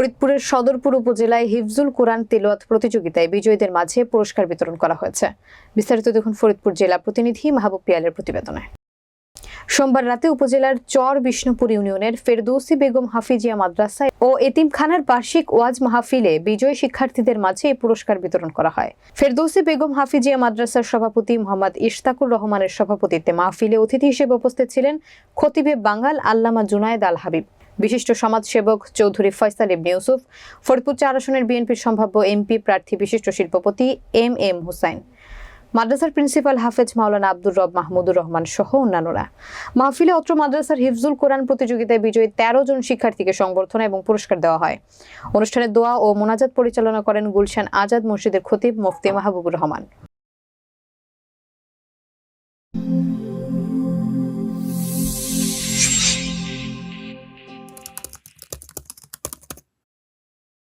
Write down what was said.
ফরিদপুরের সদরপুর উপজেলায় হিফজুল কোরআন তেলোয়াত প্রতিযোগিতায় বিজয়ীদের মাঝে পুরস্কার বিতরণ করা হয়েছে। বিস্তারিত দেখুন ফরিদপুর জেলা প্রতিনিধি মাহবুব পিয়ালের প্রতিবেদনে। সোমবার রাতে উপজেলার চর বিষ্ণুপুর ইউনিয়নের ফেরদৌসি বেগম হাফিজিয়া মাদ্রাসায় ও এতিমখানার বার্ষিক ওয়াজ মাহফিলে বিজয়ী শিক্ষার্থীদের মাঝে এই পুরস্কার বিতরণ করা হয়। ফেরদৌসি বেগম হাফিজিয়া মাদ্রাসার সভাপতি মোহাম্মদ ইশতাকুর রহমানের সভাপতিত্বে মাহফিলে অতিথি হিসেবে উপস্থিত ছিলেন খতিবে বাঙ্গাল আল্লামা জুনায়েদ আল হাবিব। বিশিষ্ট সমাজসেবক চৌধুরী ফয়সাল ইবনে ইউসুফ, ফরিদপুর চার আসনের বিএনপির সম্ভাব্য এমপি প্রার্থী বিশিষ্ট শিল্পপতি এম এম হুসাইন, মাদ্রাসার প্রিন্সিপাল হাফেজ মাওলানা আব্দুর রব মাহমুদুর রহমান সহ অন্যান্যরা। মাহফিলে অত্র মাদ্রাসার হিফজুল কোরআন প্রতিযোগিতায় বিজয়ী তেরো জন শিক্ষার্থীকে সংবর্ধনা এবং পুরস্কার দেওয়া হয়। অনুষ্ঠানে দোয়া ও মোনাজাত পরিচালনা করেন গুলশান আজাদ মসজিদের খতিব মুফতি মাহবুবুর রহমান।